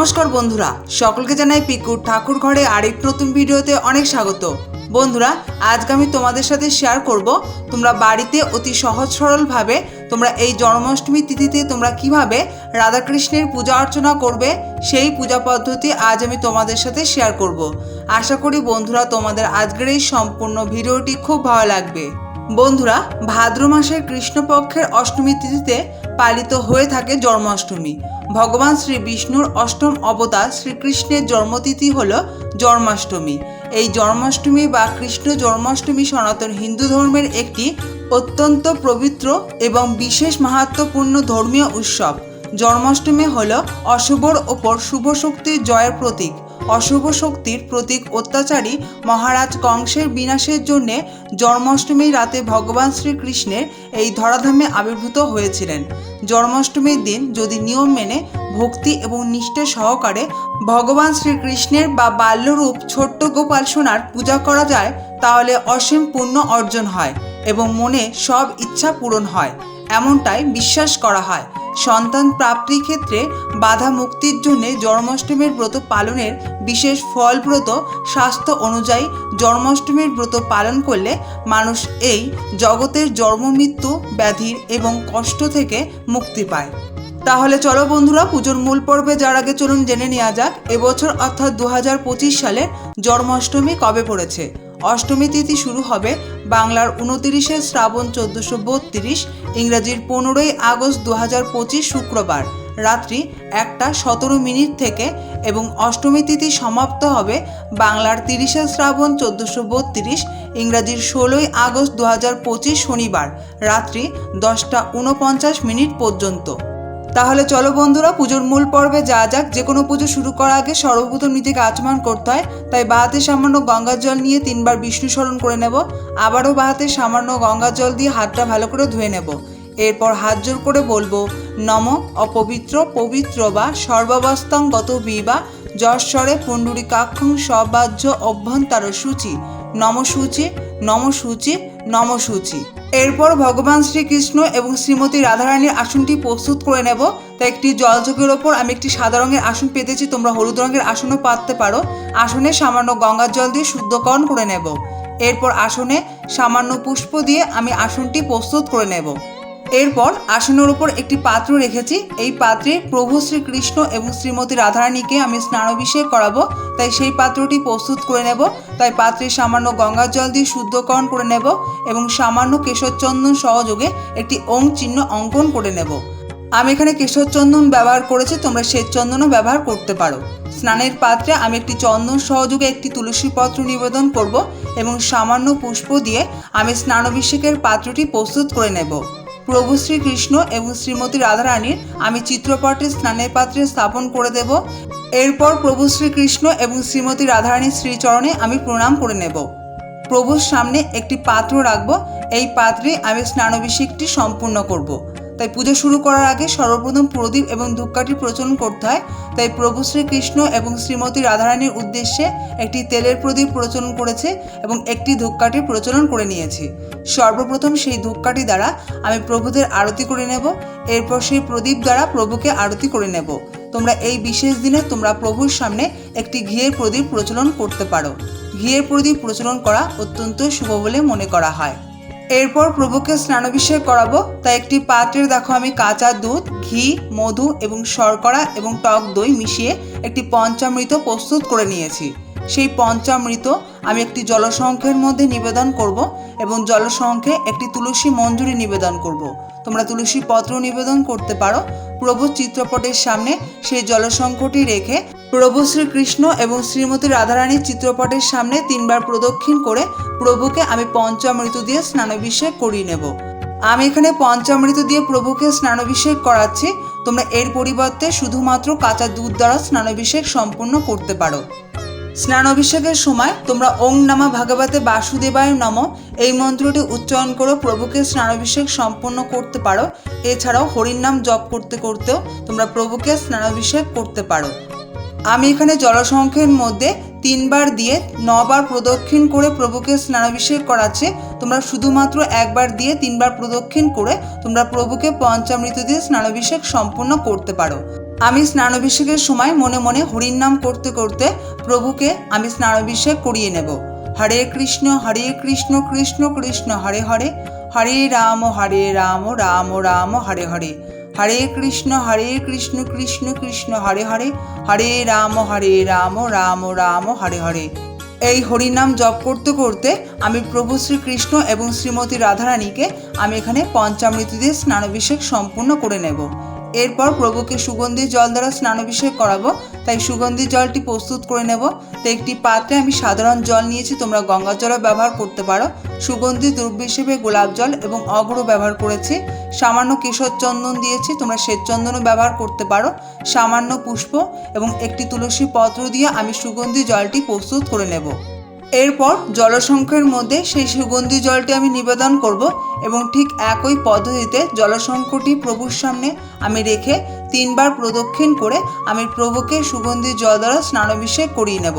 নমস্কার বন্ধুরা, সকলকে জানাই পিকুর ঠাকুর ঘরে আরেক নতুন ভিডিওতে অনেক স্বাগত। বন্ধুরা, আজকে আমি তোমাদের সাথে শেয়ার করব তোমরা বাড়িতে অতি সহজ সরলভাবে তোমরা এই জন্মাষ্টমী তিথিতে তোমরা কীভাবে রাধাকৃষ্ণের পূজা অর্চনা করবে, সেই পূজা পদ্ধতি আজ আমি তোমাদের সাথে শেয়ার করব। আশা করি বন্ধুরা, তোমাদের আজকের এই সম্পূর্ণ ভিডিওটি খুব ভালো লাগবে। বন্ধুরা, ভাদ্র মাসের কৃষ্ণপক্ষের অষ্টমী তিথিতে পালিত হয়ে থাকে জন্মাষ্টমী। ভগবান শ্রী বিষ্ণুর অষ্টম অবতার শ্রীকৃষ্ণের জন্মতিথি হল জন্মাষ্টমী। এই জন্মাষ্টমী বা কৃষ্ণ জন্মাষ্টমী সনাতন হিন্দু ধর্মের একটি অত্যন্ত পবিত্র এবং বিশেষ মাহাত্মপূর্ণ ধর্মীয় উৎসব। জন্মাষ্টমী হল অশুভর ওপর শুভ শক্তির জয়ের প্রতীক। অশুভ শক্তির প্রতীক অত্যাচারী মহারাজ কংসের বিনাশের জন্যে জন্মাষ্টমীর রাতে ভগবান শ্রীকৃষ্ণের এই ধরাধামে আবির্ভূত হয়েছিলেন। জন্মাষ্টমীর দিন যদি নিয়ম মেনে, ভক্তি এবং নিষ্ঠা সহকারে ভগবান শ্রীকৃষ্ণের বা বাল্যরূপ ছোট্ট গোপাল সোনার পূজা করা যায়, তাহলে অসীম পুণ্য অর্জন হয় এবং মনে সব ইচ্ছা পূরণ হয়। এমনটাই বিশ্বাস করা হয়। সন্তান প্রাপ্তির ক্ষেত্রে বাধা মুক্তির জন্য জন্মাষ্টমীর ব্রত পালনের বিশেষ ফলব্রত স্বাস্থ্য অনুযায়ী জন্মাষ্টমীর ব্রত পালন করলে মানুষ এই জগতের জন্মমৃত্যু ব্যাধির এবং কষ্ট থেকে মুক্তি পায়। তাহলে চলো বন্ধুরা, পুজোর মূল পর্বে যার আগে চলুন জেনে নেওয়া যাক, এবছর অর্থাৎ দু সালের জন্মাষ্টমী কবে পড়েছে? অষ্টমী তিথি শুরু হবে বাংলার উনতিরিশে শ্রাবণ চোদ্দোশো বত্রিশ, ইংরাজির পনেরোই আগস্ট দু হাজার পঁচিশ শুক্রবার। রাত্রি একটা সতেরো মিনিট থেকে এবং অষ্টমী তিথি সমাপ্ত হবে বাংলার তিরিশে শ্রাবণ চোদ্দোশো বত্রিশ, ইংরাজির ষোলোই আগস্ট দু হাজার পঁচিশ শনিবার। রাত্রি দশটা উনপঞ্চাশ মিনিট পর্যন্ত। তাহলে চলো বন্ধুরা, পুজোর মূল পর্বে যা যাক। যে কোনো পুজো শুরু করার আগে সর্বপ্রথম নিজেকে আচমান করতে হয়। তাই বাহাতে সামান্য গঙ্গার জল নিয়ে তিনবার বিষ্ণু স্মরণ করে নেব। আবারও বাহাতে সামান্য গঙ্গার জল দিয়ে হাতটা ভালো করে ধুয়ে নেব। এরপর হাত জোর করে বলব, নম অপবিত্র পবিত্র বা সর্বাবস্থাং গত বিবা যশ্বরে পুণ্ডরিকাক্ষং সবাহ্য অভ্যন্তর সূচি নম সূচি নম সূচি নম সূচি এরপর ভগবান শ্রীকৃষ্ণ এবং শ্রীমতী রাধারানীর আসনটি প্রস্তুত করে নেব। তা একটি জলযোগের ওপর আমি একটি সাদা রঙের আসন পেতেছি। তোমরা হলুদ রঙের আসনও পাততে পারো। আসনে সামান্য গঙ্গার জল দিয়ে শুদ্ধকরণ করে নেব। এরপর আসনে সামান্য পুষ্প দিয়ে আমি আসনটি প্রস্তুত করে নেব। এরপর আসনের উপর একটি পাত্র রেখেছি। এই পাত্রে প্রভু শ্রীকৃষ্ণ এবং শ্রীমতী রাধারানীকে আমি স্নানাভিষেক করাবো। তাই সেই পাত্রটি প্রস্তুত করে নেব। তাই পাত্রে সামান্য গঙ্গার জল দিয়ে শুদ্ধকরণ করে নেব এবং সামান্য কেশরচন্দন সহযোগে একটি ওং চিহ্ন অঙ্কন করে নেব। আমি এখানে কেশরচন্দন ব্যবহার করেছি, তোমরা শ্বেত চন্দনও ব্যবহার করতে পারো। স্নানের পাত্রে আমি একটি চন্দন সহযোগে একটি তুলসী পত্র নিবেদন করব এবং সামান্য পুষ্প দিয়ে আমি স্নানাভিষেকের পাত্রটি প্রস্তুত করে নেব। প্রভু শ্রীকৃষ্ণ এবং শ্রীমতী রাধারানীর আমি চিত্রপটে স্নানের পাত্রে স্থাপন করে দেব। এরপর প্রভু শ্রীকৃষ্ণ এবং শ্রীমতী রাধারানীর শ্রীচরণে আমি প্রণাম করে নেব। প্রভুর সামনে একটি পাত্র রাখব। এই পাত্রে আমি স্নানাভিষেকটি সম্পূর্ণ করব। তাই পুজো শুরু করার আগে সর্বপ্রথম প্রদীপ এবং ধূপকাঠি প্রচলন করতে হয়। তাই প্রভু শ্রীকৃষ্ণ এবং শ্রীমতী রাধারানীর উদ্দেশ্যে একটি তেলের প্রদীপ প্রচলন করেছে এবং একটি ধূপকাঠি প্রচলন করে নিয়েছি। সর্বপ্রথম সেই ধূপকাঠি দ্বারা আমি প্রভুদের আরতি করে নেব। এরপর সেই প্রদীপ দ্বারা প্রভুকে আরতি করে নেব। তোমরা এই বিশেষ দিনে তোমরা প্রভুর সামনে একটি ঘিয়ের প্রদীপ প্রচলন করতে পারো। ঘিয়ের প্রদীপ প্রচলন করা অত্যন্ত শুভ বলে মনে করা হয়। এরপর প্রভুকে স্নানাভিষেক করাবো, তাই একটি পাত্রে দেখো আমি কাঁচা দুধ, ঘি, মধু এবং শর্করা এবং টক দই মিশিয়ে একটি পঞ্চামৃত প্রস্তুত করে নিয়েছি সেই পঞ্চামৃত আমি একটি জলসংখ্যের মধ্যে নিবেদন করব এবং জলসংখ্যে একটি তুলসী মঞ্জুরি নিবেদন করব। তোমরা তুলসী পত্র নিবেদন করতে পারো প্রভু চিত্রপটের সামনে সেই জলসংখ্যটি রেখে প্রভু শ্রীকৃষ্ণ এবং শ্রীমতী রাধারানীর চিত্রপটের সামনে তিনবার প্রদক্ষিণ করে প্রভুকে আমি পঞ্চামৃত দিয়ে স্নানাভিষেক করিয়ে নেব। আমি এখানে পঞ্চামৃত দিয়ে প্রভুকে স্নানাভিষেক করাচ্ছি। তোমরা এর পরিবর্তে শুধুমাত্র কাঁচা দুধ দ্বারা স্নানাভিষেক সম্পূর্ণ করতে পারো। স্নান অভিষেকের সময় তোমরা ওং নামা ভাগবতে বাসুদেবায় নম। এই মন্ত্রটি উচ্চারণ করে প্রভুকে স্নানাভিষেক সম্পন্ন করতে পারো। এছাড়াও হরির নাম জপ করতে করতেও তোমরা প্রভুকে স্নানাভিষেক করতে পারো। আমি এখানে জলসংখ্যের মধ্যে তিনবার দিয়ে নবার প্রদক্ষিণ করে প্রভুকে স্নানাভিষেক করাচ্ছে। তোমরা শুধুমাত্র একবার দিয়ে তিনবার প্রদক্ষিণ করে তোমরা প্রভুকে পঞ্চামৃত দিয়ে স্নানাভিষেক সম্পূর্ণ করতে পারো। আমি স্নানাভিষেকের সময় মনে মনে হরির নাম করতে করতে প্রভুকে আমি স্নানাভিষেক করিয়ে নেব। হরে কৃষ্ণ হরে কৃষ্ণ কৃষ্ণ কৃষ্ণ, হরে হরে। হরে রাম হরে রাম রাম রাম, হরে হরে। হরে কৃষ্ণ হরে কৃষ্ণ কৃষ্ণ কৃষ্ণ, হরে হরে হরে রাম হরে রাম রাম রাম, হরে হরে। এই হরিনাম জপ করতে করতে আমি প্রভু শ্রীকৃষ্ণ এবং শ্রীমতী রাধারানীকে আমি এখানে পঞ্চামৃত দিয়ে স্নানাভিষেক সম্পূর্ণ করে নেব। এরপর প্রভুকে সুগন্ধি জল দ্বারা স্নানাভিষেক করাবো। তাই সুগন্ধি জলটি প্রস্তুত করে নেব। তো একটি পাত্রে আমি সাধারণ জল নিয়েছি, তোমরা গঙ্গা জলও ব্যবহার করতে পারো। সুগন্ধি দ্রব্য হিসেবে গোলাপ জল এবং অগরও ব্যবহার করেছি। সামান্য কেশর চন্দন দিয়েছি, তোমরা শ্বেত চন্দনও ব্যবহার করতে পারো। সামান্য পুষ্প এবং একটি তুলসী পত্র দিয়ে আমি সুগন্ধি জলটি প্রস্তুত করে নেব। এরপর জলসংখ্যের মধ্যে সেই সুগন্ধি জলটি আমি নিবেদন করব এবং ঠিক একই পদ্ধতিতে জলসংখ্যটি প্রভুর সামনে আমি রেখে তিনবার প্রদক্ষিণ করে আমি প্রভুকে সুগন্ধি জল দ্বারা স্নানাভিষেক করিয়ে নেব।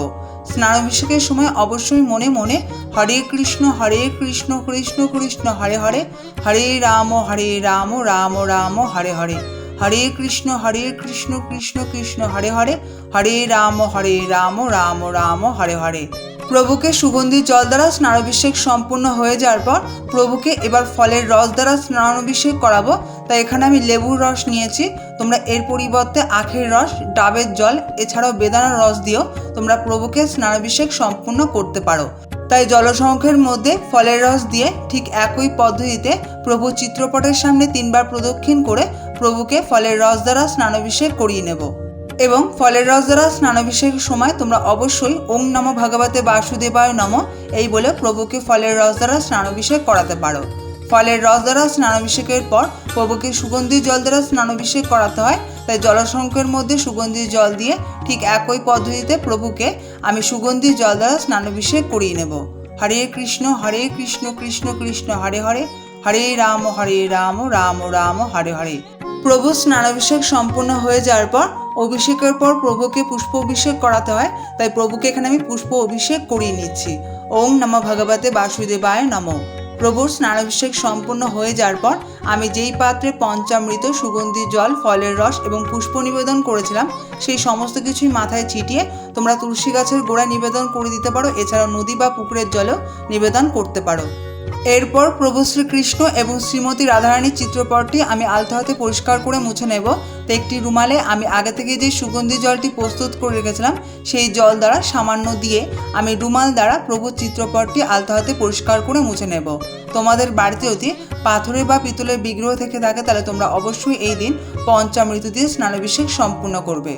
স্নানাভিষেকের সময় অবশ্যই মনে মনে হরে কৃষ্ণ হরে কৃষ্ণ কৃষ্ণ কৃষ্ণ, হরে হরে হরে রাম হরে রাম রাম রাম, হরে হরে হরে কৃষ্ণ হরে কৃষ্ণ কৃষ্ণ কৃষ্ণ, হরে হরে হরে রাম হরে রাম রাম রাম, হরে হরে। প্রভুকে সুগন্ধি জল দ্বারা স্নানাভিষেক সম্পূর্ণ হয়ে যাওয়ার পর প্রভুকে এবার ফলের রস দ্বারা স্নানাভিষেক করাবো। তাই এখানে আমি লেবুর রস নিয়েছি। তোমরা এর পরিবর্তে আখের রস, ডাবের জল, এছাড়াও বেদানার রস দিয়েও তোমরা প্রভুকে স্নানাভিষেক সম্পূর্ণ করতে পারো। তাই জলসংখ্যের মধ্যে ফলের রস দিয়ে ঠিক একই পদ্ধতিতে প্রভু চিত্রপটের সামনে তিনবার প্রদক্ষিণ করে প্রভুকে ফলের রস দ্বারা স্নানাভিষেক করিয়ে নেব। এবং ফলের রস দ্বারা স্নানাভিষেকের সময় তোমরা অবশ্যই ওং নম ভগবতে বাসুদেবায় নম, এই বলে প্রভুকে ফলের রস দ্বারা স্নানাভিষেক করাতে পারো। ফলের রস দ্বারা স্নানাভিষেকের পর প্রভুকে সুগন্ধি জল দ্বারা স্নানাভিষেক করাতে হয়। তাই জলসংখ্যের মধ্যে সুগন্ধি জল দিয়ে ঠিক একই পদ্ধতিতে প্রভুকে আমি সুগন্ধি জল দ্বারা স্নানাভিষেক করিয়ে নেব। হরে কৃষ্ণ হরে কৃষ্ণ কৃষ্ণ কৃষ্ণ, হরে হরে। হরে রাম হরে রাম রাম রাম, হরে হরে। প্রভু স্নানাভিষেক সম্পূর্ণ হয়ে যাওয়ার পর অভিষেকের পর প্রভুকে পুষ্প অভিষেক করাতে হয়। তাই প্রভুকে এখানে আমি পুষ্প অভিষেক করিয়ে নিচ্ছি। ওং নম ভগবতে বাসুদেবায় নম। প্রভুর স্নানাভিষেক সম্পন্ন হয়ে যাওয়ার পর আমি যেই পাত্রে পঞ্চামৃত সুগন্ধি জল, ফলের রস এবং পুষ্প নিবেদন করেছিলাম, সেই সমস্ত কিছুই মাথায় ছিটিয়ে তোমরা তুলসী গাছের গোড়ায় নিবেদন করে দিতে পারো। এছাড়াও নদী বা পুকুরের জলেও নিবেদন করতে পারো। এরপর প্রভু শ্রীকৃষ্ণ এবং শ্রীমতী রাধারানীর চিত্রপটটি আমি আলতো হাতে পরিষ্কার করে মুছে নেব। তো একটি রুমালে আমি আগে থেকে যে সুগন্ধি জলটি প্রস্তুত করে রেখেছিলাম, সেই জল দ্বারা সামান্য দিয়ে আমি রুমাল দ্বারা প্রভুর চিত্রপটটি আলতো হাতে পরিষ্কার করে মুছে নেব। তোমাদের বাড়িতে যদি পাথরের বা পিতলের বিগ্রহ থেকে থাকে, তাহলে তোমরা অবশ্যই এই দিন পঞ্চামৃত দিয়ে স্নানাভিষেক সম্পূর্ণ করবে।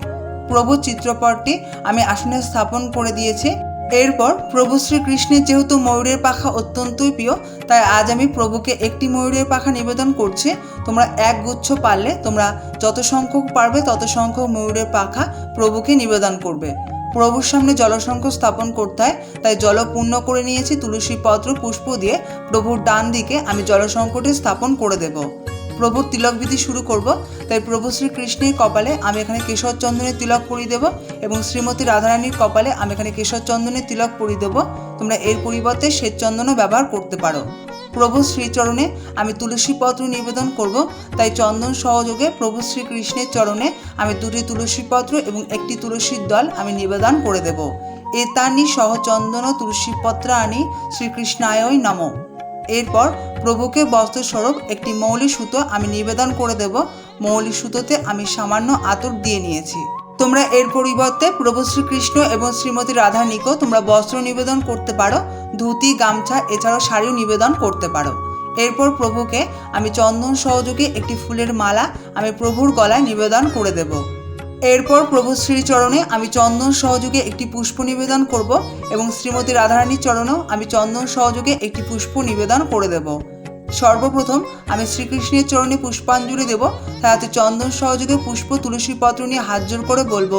প্রভুর চিত্রপটটি আমি আসনে স্থাপন করে দিয়েছি। এরপর প্রভু শ্রীকৃষ্ণের যেহেতু ময়ূরের পাখা অত্যন্তই প্রিয়, তাই আজ আমি প্রভুকে একটি ময়ূরের পাখা নিবেদন করছি। তোমরা এক গুচ্ছ পারলে, তোমরা যত সংখ্যক পারবে, তত সংখ্যক ময়ূরের পাখা প্রভুকে নিবেদন করবে। প্রভুর সামনে জলসংখ্য স্থাপন করতে হয়, তাই জল পূর্ণ করে নিয়েছি, তুলসী পত্র, পুষ্প দিয়ে প্রভুর ডান দিকে আমি জলসংকটে স্থাপন করে দেব। প্রভুর তিলক বিধি শুরু করব। তাই প্রভু শ্রীকৃষ্ণের কপালে আমি এখানে কেশর চন্দনের তিলক পরিয়ে দেব এবং শ্রীমতী রাধারানীর কপালে আমি এখানে কেশর চন্দনের তিলক পরিয়ে দেব। তোমরা এর পরিবর্তে শ্বেত চন্দনও ব্যবহার করতে পারো। প্রভু শ্রীচরণে আমি তুলসী পত্র নিবেদন করব। তাই চন্দন সহযোগে প্রভু শ্রীকৃষ্ণের চরণে আমি দুটি তুলসী পত্র এবং একটি তুলসীর দল আমি নিবেদন করে দেব। সহ চন্দন তুলসী পত্র আনি শ্রীকৃষ্ণায়ই নম। এরপর প্রভুকে বস্ত্রস্বরূপ একটি মৌলি সুতো আমি নিবেদন করে দেব। মৌলি সুতোতে আমি সামান্য আতর দিয়ে নিয়েছি। তোমরা এর পরিবর্তে প্রভু শ্রীকৃষ্ণ এবং শ্রীমতী রাধানীকেও তোমরা বস্ত্র নিবেদন করতে পারো, ধুতি, গামছা, এছাড়াও শাড়িও নিবেদন করতে পারো। এরপর প্রভুকে আমি চন্দন সহযোগে একটি ফুলের মালা আমি প্রভুর গলায় নিবেদন করে দেব। এরপর প্রভু শ্রীচরণে আমি চন্দন সহযোগে একটি পুষ্প নিবেদন করব এবং শ্রীমতী রাধারানীর চরণেও আমি চন্দন সহযোগে একটি পুষ্প নিবেদন করে দেব। সর্বপ্রথম আমি শ্রীকৃষ্ণের চরণে পুষ্পাঞ্জলি দেব, তাতে চন্দন সহযোগে পুষ্প তুলসী পত্র নিয়ে হাত জোর করে বলব,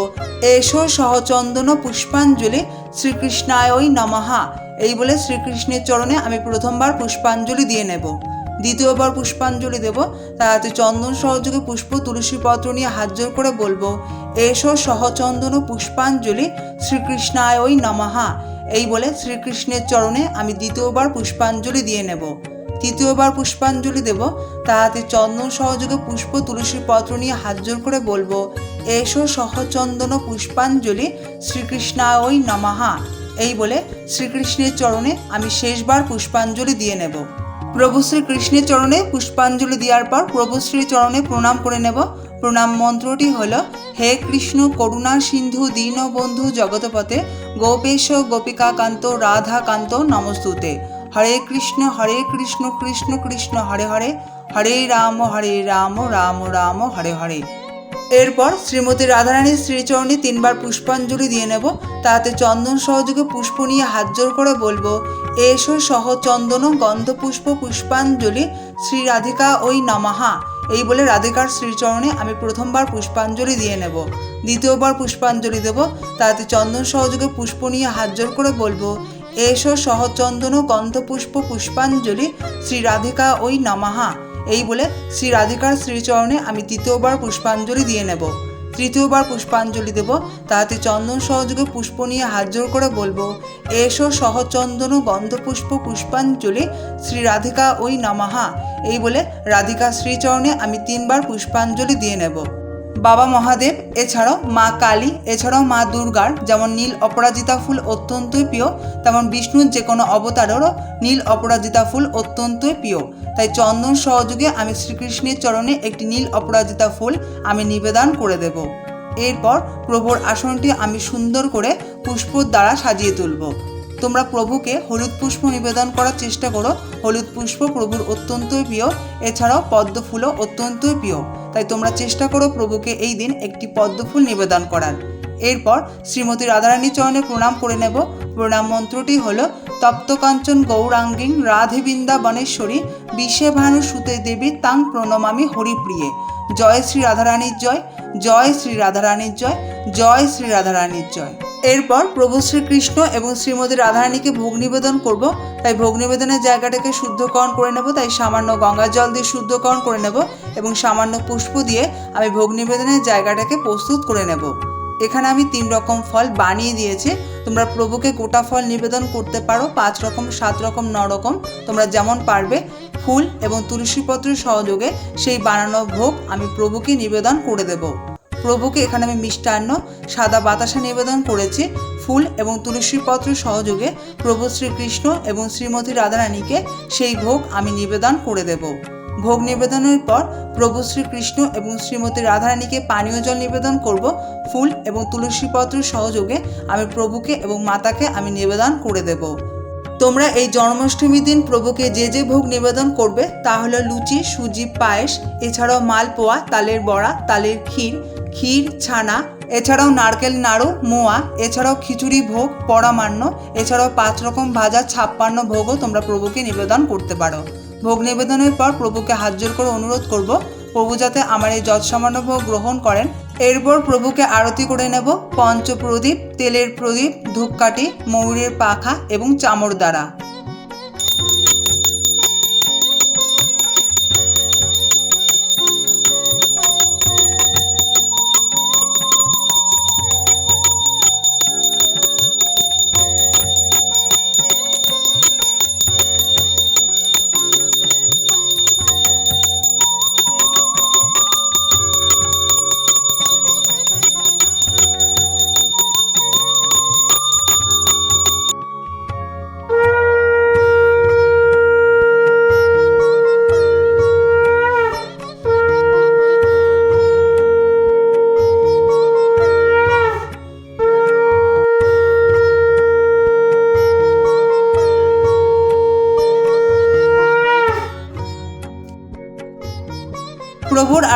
এসো সহচন্দন পুষ্পাঞ্জলি শ্রীকৃষ্ণায়ই নমাহা এই বলে শ্রীকৃষ্ণের চরণে আমি প্রথমবার পুষ্পাঞ্জলি দিয়ে নেব। দ্বিতীয়বার পুষ্পাঞ্জলি দেব, তাতে চন্দন সহযোগে পুষ্প তুলসী পত্র নিয়ে হাত জোর করে বলব, এসো সহচন্দন পুষ্পাঞ্জলি শ্রীকৃষ্ণায়ই নমাহা এই বলে শ্রীকৃষ্ণের চরণে আমি দ্বিতীয়বার পুষ্পাঞ্জলি দিয়ে নেব। তৃতীয়বার পুষ্পাঞ্জলি দেব, তাহাতে চন্দন সহযোগে পুষ্প তুলসী পত্র নিয়ে হাত জোর করে বলব, এসো সহচন্দন পুষ্পাঞ্জলি শ্রীকৃষ্ণায় নমাহা এই বলে শ্রীকৃষ্ণের চরণে আমি শেষবার পুষ্পাঞ্জলি দিয়ে নেব। প্রভু শ্রীকৃষ্ণের চরণে পুষ্পাঞ্জলি দেওয়ার পর প্রভু শ্রী চরণে প্রণাম করে নেব। প্রণাম মন্ত্রটি হল, হে কৃষ্ণ করুণা সিন্ধু দীনবন্ধু জগতপথে গোপেশ গোপিকাকান্ত রাধাকান্ত নমস্তুতে। হরে কৃষ্ণ হরে কৃষ্ণ কৃষ্ণ কৃষ্ণ, হরে হরে হরে রাম হরে রাম রাম রাম, হরে হরে। এরপর শ্রীমতী রাধারানীর শ্রীচরণে তিনবার পুষ্পাঞ্জলি দিয়ে নেব। তাতে চন্দন সহযোগে পুষ্প নিয়ে হাত জোর করে বলব, এসো সহ চন্দন গন্ধপুষ্প পুষ্পাঞ্জলি, শ্রী রাধিকা ওই নমাহা। এই বলে রাধিকার শ্রীচরণে আমি প্রথমবার পুষ্পাঞ্জলি দিয়ে নেব। দ্বিতীয়বার পুষ্পাঞ্জলি দেব। তাতে চন্দন সহযোগে পুষ্প নিয়ে হাত জোর করে বলব এসো সহচন্দন গন্ধপুষ্প পুষ্পাঞ্জলি শ্রী রাধিকা ওই নমাহা। এই বলে শ্রী রাধিকার শ্রীচরণে আমি তৃতীয়বার পুষ্পাঞ্জলি দিয়ে নেব। তৃতীয়বার পুষ্পাঞ্জলি দেব, তাতে চন্দন সহযোগে পুষ্প নিয়ে হাত জোর করে বলব, এসো সহচন্দন গন্ধপুষ্প পুষ্পাঞ্জলি শ্রী রাধিকা ওই নমাহা। এই বলে রাধিকা শ্রীচরণে আমি তিনবার পুষ্পাঞ্জলি দিয়ে নেব। বাবা মহাদেব, এছাড়াও মা কালী, এছাড়াও মা দুর্গার যেমন নীল অপরাজিতা ফুল অত্যন্তই প্রিয়, তেমন বিষ্ণুর যে কোনো অবতারেরও নীল অপরাজিতা ফুল অত্যন্তই প্রিয়। তাই চন্দন সহযোগে আমি শ্রীকৃষ্ণের চরণে একটি নীল অপরাজিতা ফুল আমি নিবেদন করে দেব। এরপর প্রভুর আসনটি আমি সুন্দর করে পুষ্পর দ্বারা সাজিয়ে তুলব। তোমরা প্রভুকে হলুদ পুষ্প নিবেদন করার চেষ্টা করো। হলুদ পুষ্প প্রভুর অত্যন্তই প্রিয়, এছাড়াও পদ্ম ফুলও অত্যন্তই প্রিয়। তাই তোমরা চেষ্টা করো প্রভুকে এই দিন একটি পদ্মফুল নিবেদন করার। এরপর শ্রীমতী রাধারানী চরণে প্রণাম করে নেব। প্রণাম মন্ত্রটি হল তপ্তকাঞ্চন গৌরাঙ্গিং রাধে বৃন্দাবনেশ্বরী বিশ্বে ভানু সুতে দেবী তাং প্রণমামি হরিপ্রিয়ে। জয় শ্রী রাধারানীর জয়। জয় শ্রী রাধারানীর জয় জয় শ্রী রাধারানীর জয়। এরপর প্রভু শ্রীকৃষ্ণ এবং শ্রীমতী রাধারানীকে ভোগ নিবেদন করব। তাই ভোগ নিবেদনের জায়গাটাকে শুদ্ধকরণ করে নেব, তাই সামান্য গঙ্গা জল দিয়ে শুদ্ধকরণ করে নেব এবং সামান্য পুষ্প দিয়ে আমি ভোগ নিবেদনের জায়গাটাকে প্রস্তুত করে নেব। এখানে আমি তিন রকম ফল বানিয়ে দিয়েছি। তোমরা প্রভুকে গোটা ফল নিবেদন করতে পারো, পাঁচ রকম, সাত রকম, ন রকম, তোমরা যেমন পারবে। ফুল এবং তুলসীপত্রের সহযোগে সেই বানানো ভোগ আমি প্রভুকে নিবেদন করে দেব। প্রভুকে এখানে আমি মিষ্টান্ন, সাদা বাতাসা নিবেদন করেছি। ফুল এবং তুলসীপত্র সহযোগে প্রভু শ্রীকৃষ্ণ এবং শ্রীমতী রাধারানীকে সেই ভোগ আমি নিবেদন করে দেব। ভোগ নিবেদনের পর প্রভু শ্রীকৃষ্ণ এবং শ্রীমতী রাধারানীকে পানীয় জল নিবেদন করব। ফুল এবং তুলসীপত্র সহযোগে আমি প্রভুকে এবং মাতাকে আমি নিবেদন করে দেব। তোমরা এই জন্মাষ্টমীর দিন প্রভুকে যে যে ভোগ নিবেদন করবে, তা হলো লুচি, সুজি, পায়েস, এছাড়াও মালপোয়া, তালের বড়া, তালের ক্ষীর ক্ষীর, ছানা, এছাড়াও নারকেল নাড়ু, মোয়া, এছাড়াও খিচুড়ি ভোগ পরামান্ন এছাড়াও পাঁচ রকম ভাজা ছাপ্পান্ন ভোগও তোমরা প্রভুকে নিবেদন করতে পারো। ভোগ নিবেদনের পর প্রভুকে হাত জোর করে অনুরোধ করব, প্রভু যাতে আমার এই যৎসামান্য ভোগ গ্রহণ করেন এরপর প্রভুকে আরতি করে নেব পঞ্চপ্রদীপ তেলের প্রদীপ ধূপকাঠি ময়ূরের পাখা এবং চামড় দ্বারা।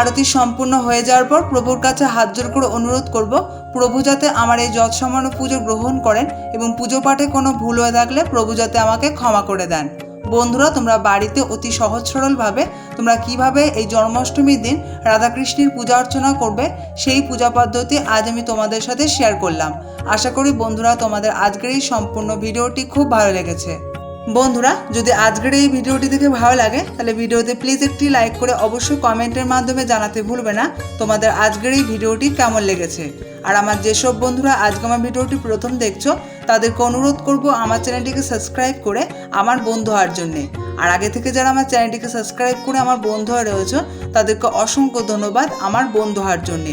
আরতি সম্পূর্ণ হয়ে যাওয়ার পর প্রভুর কাছে হাত জোর করে অনুরোধ করব, প্রভু যাতে আমার এই যৎসামান্য পুজো গ্রহণ করেন এবং পুজো পাঠে কোনো ভুল হয়ে থাকলে প্রভু যাতে আমাকে ক্ষমা করে দেন। বন্ধুরা, তোমরা বাড়িতে অতি সহজ সরলভাবে তোমরা কীভাবে এই জন্মাষ্টমীর দিন রাধাকৃষ্ণের পূজা অর্চনা করবে, সেই পূজা পদ্ধতি আজ আমি তোমাদের সাথে শেয়ার করলাম। আশা করি বন্ধুরা, তোমাদের আজকের এই সম্পূর্ণ ভিডিওটি খুব ভালো লেগেছে। বন্ধুরা, যদি আজকের এই ভিডিওটি দেখে ভালো লাগে, তাহলে ভিডিওতে প্লিজ একটি লাইক করে অবশ্যই কমেন্টের মাধ্যমে জানাতে ভুলবে না, তোমাদের আজকের এই ভিডিওটি কেমন লেগেছে? আর আমার যেসব বন্ধুরা আজকে আমার ভিডিওটি প্রথম দেখছ, তাদেরকে অনুরোধ করব আমার চ্যানেলটিকে সাবস্ক্রাইব করে আমার বন্ধু হওয়ার জন্যে। আর আগে থেকে যারা আমার চ্যানেলটিকে সাবস্ক্রাইব করে আমার বন্ধু হয়ে রয়েছে, তাদেরকে অসংখ্য ধন্যবাদ আমার বন্ধু হওয়ার জন্যে।